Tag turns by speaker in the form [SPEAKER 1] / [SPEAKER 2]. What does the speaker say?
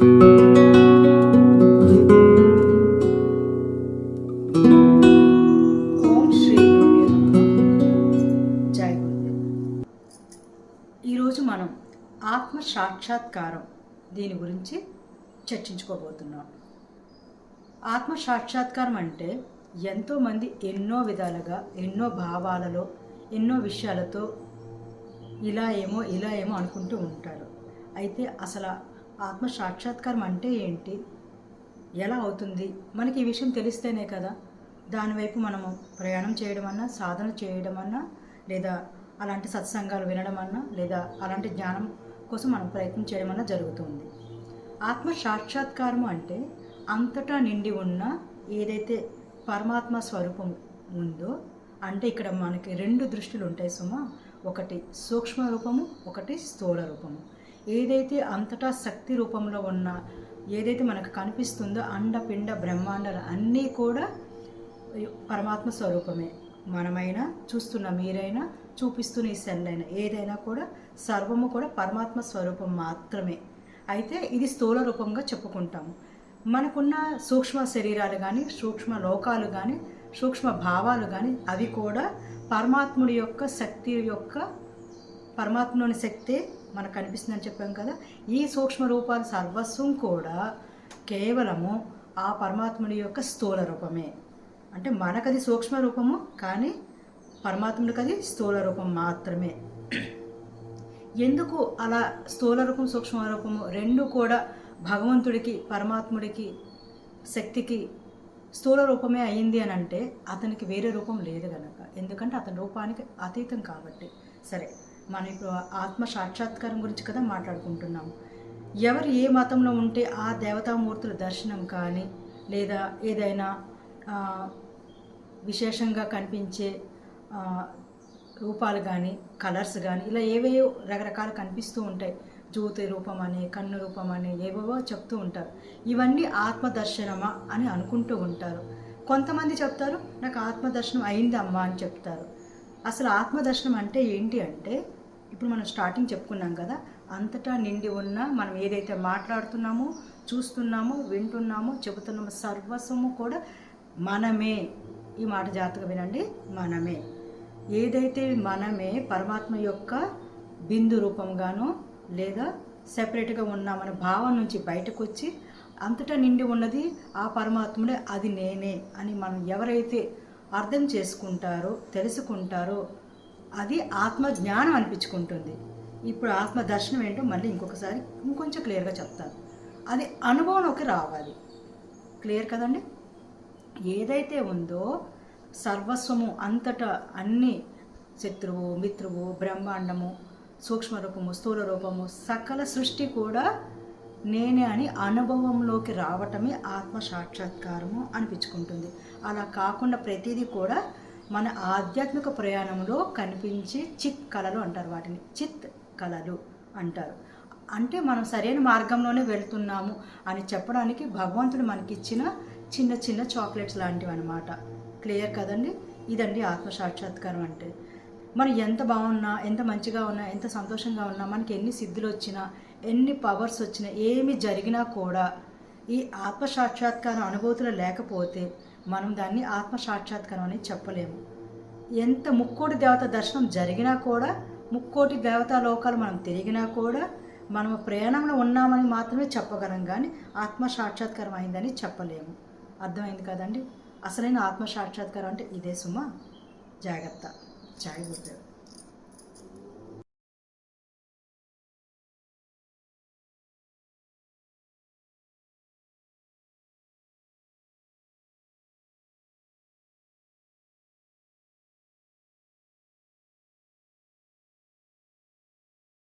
[SPEAKER 1] ఈరోజు మనం ఆత్మ సాక్షాత్కారం దీని గురించి చర్చించుకోబోతున్నాం. ఆత్మ సాక్షాత్కారం అంటే ఎంతోమంది ఎన్నో విధాలుగా ఎన్నో భావాలలో ఎన్నో విషయాలతో ఇలా ఏమో ఇలా ఏమో అనుకుంటూ ఉంటారు. అయితే అసలు ఆత్మ సాక్షాత్కారం అంటే ఏంటి? ఎలా అవుతుంది? మనకి ఈ విషయం తెలిస్తేనే కదా. దానివైపు మనము ప్రయాణం చేయడం అన్నా సాధన చేయడం అన్నా లేదా అలాంటి సత్సంగాలు వినడం అన్నా లేదా అలాంటి జ్ఞానం కోసం మనం ప్రయత్నం చేయడం అన్నా జరుగుతుంది. ఆత్మ సాక్షాత్కారము అంటే అంతటా నిండి ఉన్న ఏదైతే పరమాత్మ స్వరూపం ఉందో అంటే ఇక్కడ మనకి రెండు దృష్టిలు ఉంటాయి సుమా. ఒకటి సూక్ష్మ రూపము ఒకటి స్థూల రూపము. ఏదైతే అంతటా శక్తి రూపంలో ఉన్న ఏదైతే మనకు కనిపిస్తుందో అండపిండ బ్రహ్మాండాలు అన్నీ కూడా పరమాత్మ స్వరూపమే. మనమైనా చూస్తున్న మీరైనా చూపిస్తున్న ఈ సెల్ అయినా ఏదైనా కూడా సర్వము కూడా పరమాత్మ స్వరూపం మాత్రమే. అయితే ఇది స్థూల రూపంగా చెప్పుకుంటాము. మనకున్న సూక్ష్మ శరీరాలు కానీ సూక్ష్మ లోకాలు కానీ సూక్ష్మ భావాలు కానీ అవి కూడా పరమాత్ముడి యొక్క శక్తి యొక్క పరమాత్మలోని శక్తే మనకు కనిపిస్తుందని చెప్పాం కదా. ఈ సూక్ష్మ రూపాలు సర్వస్వం కూడా కేవలము ఆ పరమాత్ముడి యొక్క స్థూల రూపమే. అంటే మనకది సూక్ష్మ రూపము కానీ పరమాత్ముడికి అది స్థూల రూపం మాత్రమే. ఎందుకు అలా స్థూల రూపం సూక్ష్మ రూపము రెండు కూడా భగవంతుడికి పరమాత్ముడికి శక్తికి స్థూల రూపమే అయింది అని అంటే అతనికి వేరే రూపం లేదు కనుక ఎందుకంటే అతని రూపానికి అతీతం కాబట్టి. సరే. మనం ఇప్పుడు ఆత్మ సాక్షాత్కారం గురించి కదా మాట్లాడుకుంటున్నాం. ఎవరు ఏ మతంలో ఉంటే ఆ దేవతామూర్తుల దర్శనం కానీ లేదా ఏదైనా విశేషంగా కనిపించే రూపాలు కానీ కలర్స్ కానీ ఇలా ఏవేవో రకరకాలు కనిపిస్తూ ఉంటాయి. జ్యోతి రూపం అని కన్ను రూపం అని ఏవేవో చెప్తూ ఉంటారు. ఇవన్నీ ఆత్మదర్శనమా అని అనుకుంటూ ఉంటారు. కొంతమంది చెప్తారు నాకు ఆత్మదర్శనం అయిందమ్మా అని చెప్తారు. అసలు ఆత్మదర్శనం అంటే ఏంటి అంటే ఇప్పుడు మనం స్టార్టింగ్ చెప్పుకున్నాం కదా అంతటా నిండి ఉన్న మనం ఏదైతే మాట్లాడుతున్నామో చూస్తున్నామో వింటున్నామో చెబుతున్నామో సర్వస్వము కూడా మనమే. ఈ మాట జాగ్రత్తగా వినండి మనమే. ఏదైతే మనమే పరమాత్మ యొక్క బిందు రూపంగానో లేదా సెపరేట్గా ఉన్న మన భావం నుంచి బయటకు వచ్చి అంతటా నిండి ఉన్నది ఆ పరమాత్ముడే అది నేనే అని మనం ఎవరైతే అర్థం చేసుకుంటారో తెలుసుకుంటారో అది ఆత్మ జ్ఞానం అనిపించుకుంటుంది. ఇప్పుడు ఆత్మ దర్శనం ఏంటో మళ్ళీ ఇంకొకసారి ఇంకొంచెం క్లియర్గా చెప్తాను. అది అనుభవంలోకి రావాలి. క్లియర్ కదండి? ఏదైతే ఉందో సర్వస్వము అంతటా అన్ని శత్రువు మిత్రువు బ్రహ్మాండము సూక్ష్మ రూపము స్థూల రూపము సకల సృష్టి కూడా నేనే అని అనుభవంలోకి రావటమే ఆత్మ సాక్షాత్కారము అనిపించుకుంటుంది. అలా కాకుండా ప్రతిదీ కూడా మన ఆధ్యాత్మిక ప్రయాణంలో కనిపించే చిత్ కళలు అంటారు వాటిని. చిత్ కళలు అంటారు. అంటే మనం సరైన మార్గంలోనే వెళ్తున్నాము అని చెప్పడానికి భగవంతుడు మనకిచ్చిన చిన్న చిన్న చాక్లెట్స్ లాంటివి అనమాట క్లియర్ కదండి? ఇదండి ఆత్మ సాక్షాత్కారం అంటే. మనం ఎంత బాగున్నా ఎంత మంచిగా ఉన్నా ఎంత సంతోషంగా ఉన్నా మనకి ఎన్ని సిద్ధులు వచ్చినా ఎన్ని పవర్స్ వచ్చినా ఏమి జరిగినా కూడా ఈ ఆత్మ సాక్షాత్కారం అనుభూతులు లేకపోతే మనం దాన్ని ఆత్మ సాక్షాత్కారం అని చెప్పలేము. ఎంత ముక్కోటి దేవత దర్శనం జరిగినా కూడా ముక్కోటి దేవతా లోకాలు మనం తిరిగినా కూడా మనం ప్రయాణంలో ఉన్నామని మాత్రమే చెప్పగలం కానీ ఆత్మ సాక్షాత్కారం అయిందని చెప్పలేము. అర్థమైంది కదండి? అసలైన ఆత్మ సాక్షాత్కారం అంటే ఇదే సుమా. జాగ్రత్త. జాగ్రత్త